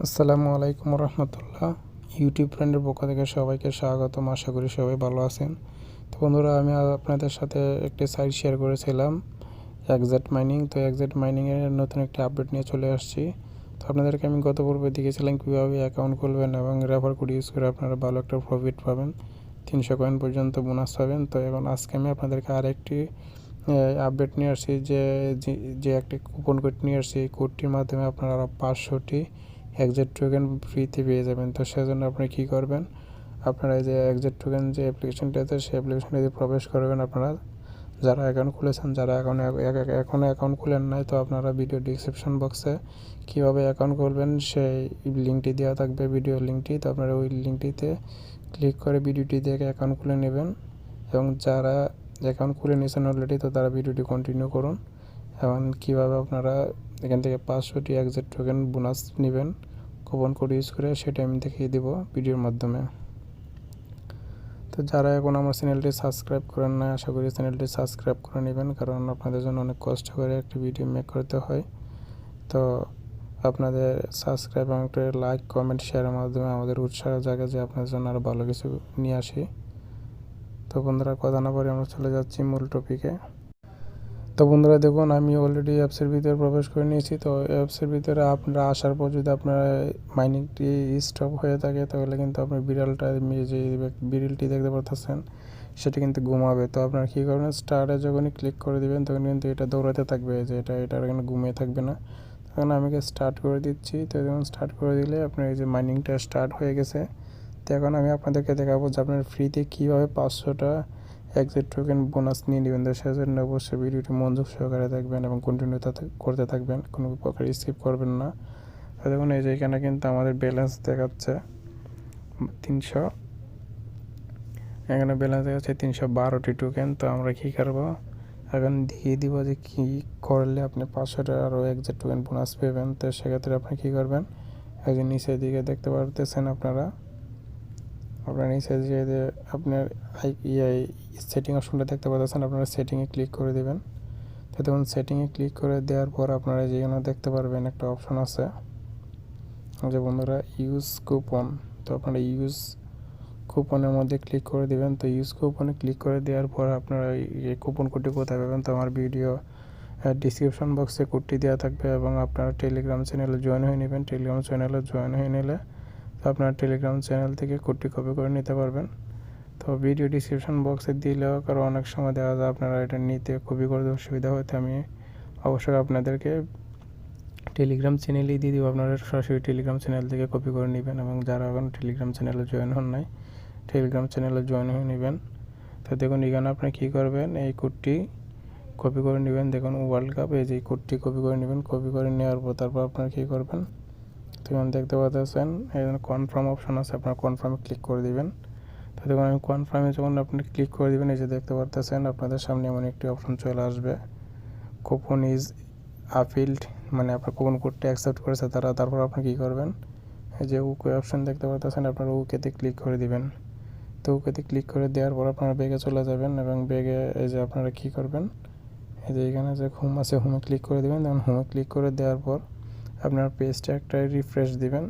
আসসালামু আলাইকুম রহমতুল্লাহ। ইউটিউব ফ্রেন্ডের পক্ষ থেকে সবাইকে স্বাগতম। আশা করি সবাই ভালো আছেন। তো বন্ধুরা, আমি আপনাদের সাথে একটি সাইট শেয়ার করেছিলাম একজ্যাক্ট মাইনিং তো একজ্যাক্ট মাইনিংয়ের নতুন একটি আপডেট নিয়ে চলে আসছি। তো আপনাদেরকে আমি গত পূর্বে দেখেছিলাম কীভাবে অ্যাকাউন্ট খুলবেন এবং রেফার কোড ইউজ করে আপনারা ভালো একটা প্রফিট পাবেন। তিনশো কয়েন পর্যন্ত বোনাস পাবেন। তো এখন আজকে আমি আপনাদেরকে আরেকটি আপডেট নিয়ে আসছি যে যে একটি কুপন কোড নিয়ে আসছি। এই কোডটির মাধ্যমে আপনারা পাঁচশোটি একজেট টোকেন ফ্রিতে পেয়ে যাবেন। তো সেজন্য আপনি কী করবেন? আপনারা যে একজেট টোকেন যে অ্যাপ্লিকেশনটি আছে সেই অ্যাপ্লিকেশনটিতে প্রবেশ করবেন আপনারা। যারা অ্যাকাউন্ট খুলেছেন, যারা এখন এখনও অ্যাকাউন্ট খুলেন নাই, তো আপনারা ভিডিও ডিসক্রিপশন বক্সে কীভাবে অ্যাকাউন্ট খুলবেন, সেই লিঙ্কটি দেওয়া থাকবে ভিডিও লিঙ্কটি তো আপনারা ওই লিঙ্কটিতে ক্লিক করে ভিডিওটি দেখে অ্যাকাউন্ট খুলে নেবেন। এবং যারা অ্যাকাউন্ট খুলে নিয়েছেন অলরেডি তো তারা ভিডিওটি কন্টিনিউ করুন। এবং কীভাবে আপনারা এখান থেকে পাঁচশোটি একজেট টোকেন বোনাস নেবেন। কুপন কোড ইউজ করে সেটা আমি দেখিয়ে দেবো ভিডিওর মাধ্যমে। তো যারা এখন আমার চ্যানেলটি সাবস্ক্রাইব করেন না আশা করি চ্যানেলটি সাবস্ক্রাইব করে নেবেন, কারণ আপনাদের জন্য অনেক কষ্ট করে একটি ভিডিও মেক করতে হয়। তো আপনাদের সাবস্ক্রাইব এবং একটা লাইক কমেন্ট শেয়ারের মাধ্যমে আমাদের উৎসাহ জায়গা যে আপনাদের জন্য আরও ভালো কিছু নিয়ে আসি। তো বন্ধুরা, কথা না পরে আমরা চলে যাচ্ছি মূল টপিকে তো বন্ধুরা দেখুন, আমি অলরেডি অ্যাপসের ভিতরে প্রবেশ করে নিয়েছি। তো অ্যাপসের ভিতরে আপনারা আসার পর যদি আপনার মাইনিংটি স্টপ হয়ে থাকে, তাহলে কিন্তু আপনার বিড়ালটা যে বিড়ালটি দেখতে পাচ্ছেন সেটা কিন্তু ঘুমাবে। তো আপনার কী করবেন স্টার্টে যখনই ক্লিক করে দিবেন, তখন কিন্তু এটা দৌড়াতে থাকবে যে এটা এটা এখানে ঘুমিয়ে থাকবে না। তখন আমি স্টার্ট করে দিচ্ছি। তো যখন স্টার্ট করে দিলে আপনার এই যে মাইনিংটা স্টার্ট হয়ে গেছে। তো এখন আমি আপনাদেরকে দেখাবো যে আপনার ফ্রিতে কীভাবে পাঁচশোটা একজেট টোকেন বোনাস নিয়ে নেবেন তো সেজন্য অবশ্যই ভিডিওটি মনোযোগ সহকারে দেখবেন এবং কন্টিনিউ করতে থাকবেন, কোনো প্রকার স্কিপ করবেন না। দেখুন, এই যে এখানে কিন্তু আমাদের ব্যালেন্স দেখাচ্ছে তিনশো। এখানে ব্যালেন্স দেখাচ্ছে তিনশো বারোটি টোকেন তো আমরা কী করব? এখন দেখিয়ে দিব যে কী করলে আপনি পাঁচশোটা আরও একজেট টোকেন বোনাস পেবেন। তো সেক্ষেত্রে আপনি কী করবেন? যে নিচের দিকে দেখতে পারতেছেন আপনারা। আপনার নিচে যে আপনার ইয়ে সেটিং অপশনটা দেখতে পাচ্ছেন, আপনারা সেটিংয়ে ক্লিক করে দেবেন। তো দেখুন সেটিংয়ে ক্লিক করে দেওয়ার পর আপনারা যেখানে দেখতে পারবেন একটা অপশন আছে। যে বন্ধুরা ইউজ কুপন তো আপনারা ইউজ কুপনের মধ্যে ক্লিক করে দেবেন। তো ইউজ কুপনে ক্লিক করে দেওয়ার পর আপনারা এই কুপন কোডটি কোথায় পাবেন, তো আমার ভিডিও ডিসক্রিপশন বক্সে কোডটি দেওয়া থাকবে এবং আপনারা টেলিগ্রাম চ্যানেলে জয়েন হয়ে নেবেন। টেলিগ্রাম চ্যানেলে জয়েন হয়ে নিলে আপনার টেলিগ্রাম চ্যানেল থেকে কোডটি কপি করে নিতে পারবেন। তো ভিডিও ডিসক্রিপশন বক্সে দিলেও কারও অনেক সময় দেখা যায় আপনারা এটা নিতে কপি করতে অসুবিধা হতে আমি অবশ্যই আপনাদেরকে টেলিগ্রাম চ্যানেলেই দিয়ে দিব। আপনারা সরাসরি টেলিগ্রাম চ্যানেল থেকে কপি করে নেবেন এবং যারা এখন টেলিগ্রাম চ্যানেলে জয়েন হন নাই টেলিগ্রাম চ্যানেলে জয়েন হয়ে নেবেন। তো দেখুন, এখানে আপনি কী করবেন? এই কোডটি কপি করে নেবেন। দেখুন ওয়ার্ল্ড কাপ এই যে কোডটি কপি করে নেবেন। কপি করে নেওয়ার পর তারপর আপনারা কী করবেন? তো এখানে দেখতে পাচ্ছেন, এখানে কনফার্ম অপশন আছে, আপনার কনফার্মে ক্লিক করে দিবেন। তো দেখুন, আমি কনফার্মে যখন আপনি ক্লিক করে দেবেন, এই যে দেখতে পারতেছেন আপনাদের সামনে এমন একটি অপশন চলে আসবে। কুপন ইজ আপিল্ড মানে আপনার কুপন কোডটি অ্যাকসেপ্ট করেছে, তারা তারপর আপনি কী করবেন? এই যে উকে অপশন দেখতে পারতেছেন আপনারা উকেতে ক্লিক করে দিবেন। তো উকেতে ক্লিক করে দেওয়ার পর আপনারা বেগে চলে যাবেন এবং বেগে এই যে আপনারা কী করবেন? এই যে এখানে যে হোম আছে হোমে ক্লিক করে দেবেন। তখন হোমে ক্লিক করে দেওয়ার পর আপনার পেজটা একটা রিফ্রেশ দিবেন।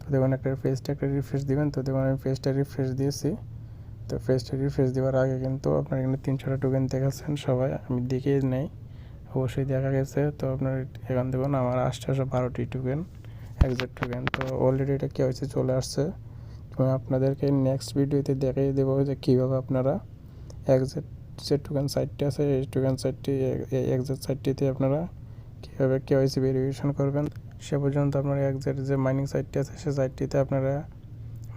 তো দেখুন, একটা পেজটা একটা রিফ্রেশ দিবেন। তো দেখুন, আমি পেজটা রিফ্রেশ দিয়েছি। তো পেজটা রিফ্রেশ দেওয়ার আগে কিন্তু আপনার এখানে তিনশোটা টোকেন দেখাচ্ছেন সবাই। আমি দেখে নেই, অবশ্যই দেখা গেছে। তো আপনার এখান দেখুন, আমার আটশোশো বারোটি টোকেন একজেট টোকেন তো অলরেডি এটা কী হয়েছে, চলে আসছে। আমি আপনাদেরকে নেক্সট ভিডিওতে দেখিয়ে দেবো যে কীভাবে আপনারা একজেট যে টোকেন সাইটটি আছে, এই টোকেন সাইটটি একজেট সাইটটিতে আপনারা কীভাবে কেওয়াইসি ভেরিফিকেশন করবেন, সে পর্যন্ত আপনার একজেট যে মাইনিং সাইটটি আছে, সে সাইটটিতে আপনারা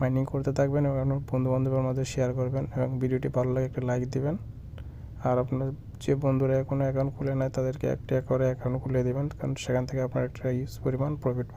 মাইনিং করতে থাকবেন এবং আপনার বন্ধুবান্ধবের মধ্যে শেয়ার করবেন এবং ভিডিওটি ভালো লাগে একটা লাইক দিবেন। আর আপনার যে বন্ধুরা এখনও অ্যাকাউন্ট খুলে নেয় তাদেরকে একটা করে অ্যাকাউন্ট খুলে দেবেন, কারণ সেখান থেকে আপনার একটা ইউজ পরিমাণ প্রফিট